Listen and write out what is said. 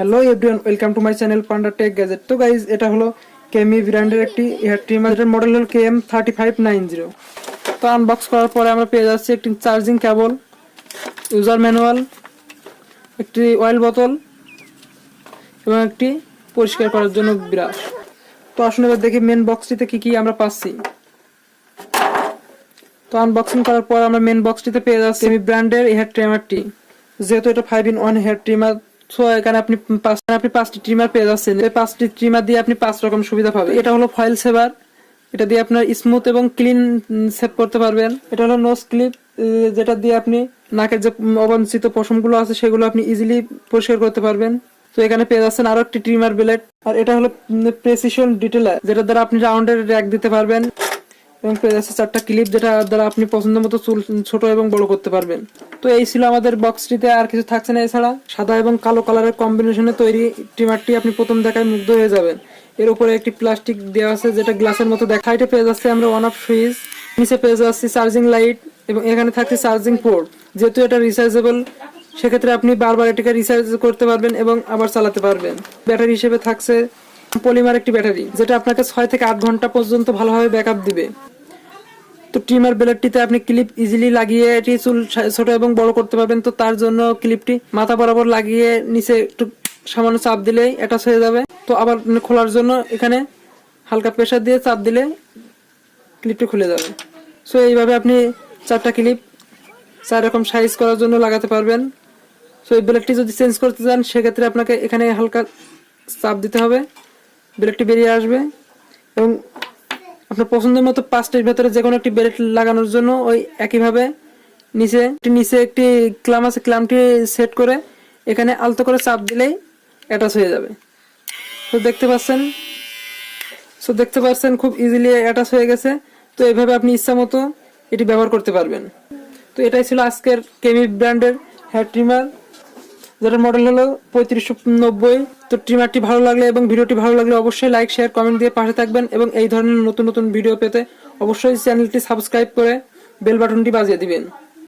Hello everyone welcome to my channel panda tech gadget তো guys এটা হলো Kemei ব্র্যান্ডের একটি হেয়ার ট্রিমার মডেল হল K M thirty five nine zero তো আনবক্স করার পরে আমরা পেয়ে যাচ্ছি একটি চার্জিং কেবল ইউজার ম্যানুয়াল একটি অয়েল বোতল এবং একটি পরিষ্কার করার জন্য ব্রাশ তো আসুন এবার দেখি মেন বক্সটিতে কি কি আমরা পাচ্ছি। তো আনবক্সিং করার পর আমরা মেন বক্সটিতে পেয়ে যাচ্ছি কেমি ব্র্যান্ডের হেয়ার ট্রিমারটি যেহেতু এটা five in one hair trimmer so এখানে আপনি পাঁচ আপনি পাঁচটি ট্রিমার পেয়ে যাচ্ছেন। এই পাঁচটি ট্রিমার দিয়ে আপনি পাঁচ রকম সুবিধা পাবেন। এটা হলো ফয়েল সেভার এটা দিয়ে আপনার স্মুথ এবং ক্লিন সেভ করতে পারবেন। এটা হলো নোজ ক্লিপ যেটা দিয়ে আপনি নাকের যে অবাঞ্ছিত পশমগুলো আছে, সেগুলো আপনি ইজিলি পরিষ্কার করতে পারবেন। তো এখানে পেয়ে যাচ্ছেন আরও একটি ট্রিমার ব্লেড আর এটা হলো প্রেসিশন ডিটেলার যেটা দ্বারা আপনি রাউন্ডের র্যাক দিতে পারবেন। এবং যাচ্ছে চারটা ক্লিপ যেটা দ্বারা আপনি পছন্দ মতো চুল ছোট এবং বড় করতে পারবেন। তো এই ছিল আমাদের বক্সটিতে আর কিছু থাকছে না এছাড়া। সাদা এবং কালো কালারের কম্বিনেশনে তৈরি ট্রিমারটি আপনি প্রথম দেখায় মুগ্ধ হয়ে যাবেন। এর উপরে একটি প্লাস্টিক দেওয়া আছে যেটা গ্লাসের মতো দেখা এটা পেয়ে যাচ্ছে আমরা ওয়ান অফ সুইচ নিচে পেয়ে যাচ্ছি চার্জিং লাইট এবং এখানে থাকছে চার্জিং পোর্ট যেহেতু এটা রিচার্জেবল সেক্ষেত্রে আপনি বারবার এটাকে রিচার্জ করতে পারবেন এবং আবার চালাতে পারবেন। ব্যাটারি হিসেবে থাকছে পলিমার একটি ব্যাটারি, যেটা আপনাকে ছয় থেকে আট ঘণ্টা পর্যন্ত ভালোভাবে ব্যাকআপ দিবে। তো ট্রিমার ব্লেডটিতে আপনি ক্লিপ ইজিলি লাগিয়ে এটি চুল ছোট এবং বড় করতে পারবেন। তো তার জন্য ক্লিপটি মাথা বরাবর লাগিয়ে নিচে একটু সামান্য চাপ দিলেই অ্যাটাচ হয়ে যাবে। তো আবার খোলার জন্য এখানে হালকা প্রেশার দিয়ে চাপ দিলে ক্লিপটি খুলে যাবে। সো এইভাবে আপনি চারটা ক্লিপ চার রকম সাইজ করার জন্য লাগাতে পারবেন। সো এই ব্লেডটি যদি চেঞ্জ করতে চান, সেক্ষেত্রে আপনাকে এখানে হালকা চাপ দিতে হবে। ব্লেডটি বেরিয়ে আসবে এবং আপনার পছন্দের মতো পাঁচটির ভেতরে যে কোনো একটি বেল্ট লাগানোর জন্য ওই একইভাবে নিচে একটি নিচে একটি ক্লাম আছে, ক্লামটি সেট করে এখানে আলতো করে চাপ দিলেই অ্যাটাচ হয়ে যাবে। তো দেখতে পাচ্ছেন? সো দেখতে পাচ্ছেন খুব ইজিলি অ্যাটাচ হয়ে গেছে। তো এইভাবে আপনি ইচ্ছা মতো এটি ব্যবহার করতে পারবেন। তো এটাই ছিল আজকের কেমি ব্র্যান্ডের হেয়ার ট্রিমার যেটার মডেল হলো পঁয়ত্রিশশো নব্বই, তো ট্রিমারটি ভালো লাগলে এবং ভিডিওটি ভালো লাগলে অবশ্যই লাইক শেয়ার কমেন্ট দিয়ে পাশে থাকবেন এবং এই ধরনের নতুন নতুন ভিডিও পেতে অবশ্যই চ্যানেলটি সাবস্ক্রাইব করে বেল বাটনটি বাজিয়ে দিবেন।